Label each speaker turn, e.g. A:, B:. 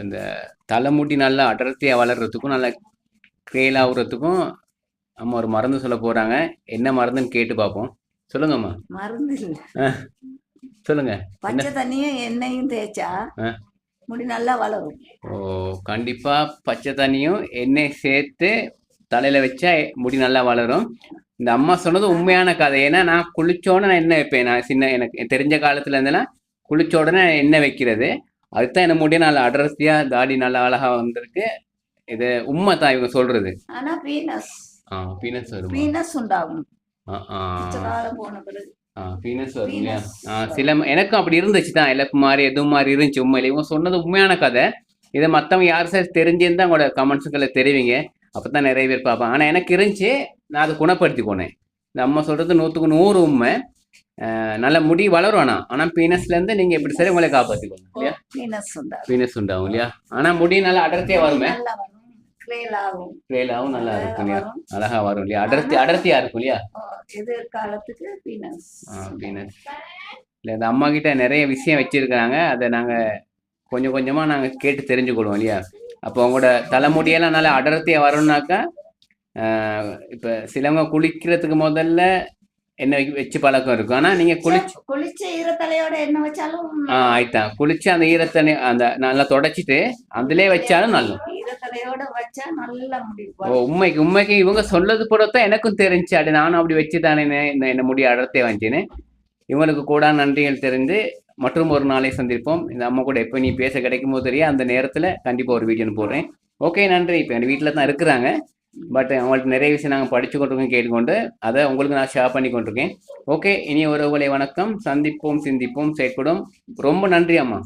A: இப்போ இந்த தலைமுடி நல்லா அடர்த்தியாக வளர்கிறதுக்கும் நல்லா க்ரேல் ஆகுறதுக்கும் அம்மா ஒரு மருந்து சொல்ல போகிறாங்க என்ன மருந்துன்னு கேட்டு பார்ப்போம். சொல்லுங்கம்மா
B: மருந்து இல்ல.
A: சொல்லுங்க.
B: பச்சை தண்ணியும் எண்ணெயும் தேய்ச்சா. முடி நல்லா வளரும்.
A: ஓ கண்டிப்பாக பச்சை தண்ணியும் எண்ணெய் சேர்த்து தலையில் வச்சா முடி நல்லா வளரும். இந்த அம்மா சொன்னது உண்மையான கதை. ஏன்னா நான் குளிச்ச உடனே நான் எண்ணெய் வைப்பேன்? நான் சின்ன எனக்கு தெரிஞ்ச காலத்துல இருந்தெல்லாம் குளிச்ச உடனே எண்ணெய் வைக்கிறது. அதுதான் என்ன முடியும் நல்லா அடர்த்தியாக தாடி நல்லா அழகாக வந்திருக்கு. இது உண்மை தான் இவங்க சொல்றது.
B: ஆனா பீனஸ்
A: ஆ பீனஸ் வரும்?
B: பீனஸ் உண்டாகும்.
A: சில எனக்கும் அப்படி இருந்துச்சு தான். இழப்பு மாதிரி எதுவும் மாதிரி இருந்துச்சு. உண்மையில இவங்க சொன்னது உண்மையான கதை. இதை மற்றவங்க யார் சார் தெரிஞ்சிருந்தா உங்களோட கமெண்ட்ஸுக்களை தெரிவிங்க. அப்போ தான் நிறைய பேர் பார்ப்பாங்க. ஆனால் எனக்கு இருந்துச்சு. நான் அதை குணப்படுத்தி போனேன் இந்த அம்மா சொல்கிறது நூற்றுக்கு நூறு உண்மை. நல்ல முடி வளரும் ஆனால் ஆனால் பீனஸ்லேருந்து நீங்கள் எப்படி சரி உங்களை காப்பாற்றிக்கோங்க இல்லையா?
B: பீனஸ் உண்டாகும்
A: இல்லையா? ஆனால் முடி நல்லா அடர்த்தியாக வருமே? ட்ரெயிலாகவும் நல்லா இருக்கும் இல்லையா. அழகாக வரும் இல்லையா? அடர்த்தி அடர்த்தியாக இருக்கும் இல்லையா?
B: எதிர்காலத்துக்கு பீனஸ்
A: பீனஸ் இல்லை இந்த அம்மா கிட்ட நிறைய விஷயம் வச்சிருக்கிறாங்க. அதை நாங்கள் கொஞ்சம் கொஞ்சமாக நாங்கள் கேட்டு தெரிஞ்சுக்கிடுவோம் இல்லையா? அப்போ உங்களோட தலைமுடியெல்லாம் நல்லா அடர்த்தியாக வரணும்னாக்கா இப்போ சிலவங்க குளிக்கிறதுக்கு முதல்ல எண்ணெய் வச்சு பழக்கம் இருக்கும். ஆனால் நீங்கள் குளிச்சு
B: குளிச்ச ஈரத்தலையோட எண்ணெய் வச்சாலும்
A: ஆ ஆயிட்டான். குளிச்சு அந்த ஈரத்தண்ணி அந்த நல்லா தொடச்சிட்டு அதிலே வச்சாலும் நல்லது
B: ஈரத்தலையோட வச்சா நல்லா முடி
A: ஓ உண்மைக்கு உண்மைக்கு இவங்க சொல்லது பொறுத்தான் எனக்கும் தெரிஞ்சு. அப்படி நானும் அப்படி வச்சு தானே இந்த என்ன முடி அடர்த்தே வந்துச்சுன்னு. இவங்களுக்கு கூட நன்றிகள் தெரிந்து மற்றும் ஒரு நாளை சந்திப்போம். இந்த அம்மா கூட எப்போ நீ பேச கிடைக்கும் போது தெரியும் அந்த நேரத்தில் கண்டிப்பாக ஒரு வீடியோ போடுறேன். ஓகே நன்றி. இப்போ எங்கள் வீட்டில் தான் இருக்கிறாங்க. பட் அவங்கள்ட்ட நிறைய விஷயம் நாங்கள் படித்து கொண்டிருக்கோம் கேட்டுக்கொண்டு அதை உங்களுக்கு நான் ஷேர் பண்ணி கொண்டிருக்கேன் ஓகே இனி உறவுகளை வணக்கம். சந்திப்போம் சிந்திப்போம் செயற்படும். ரொம்ப நன்றி அம்மா.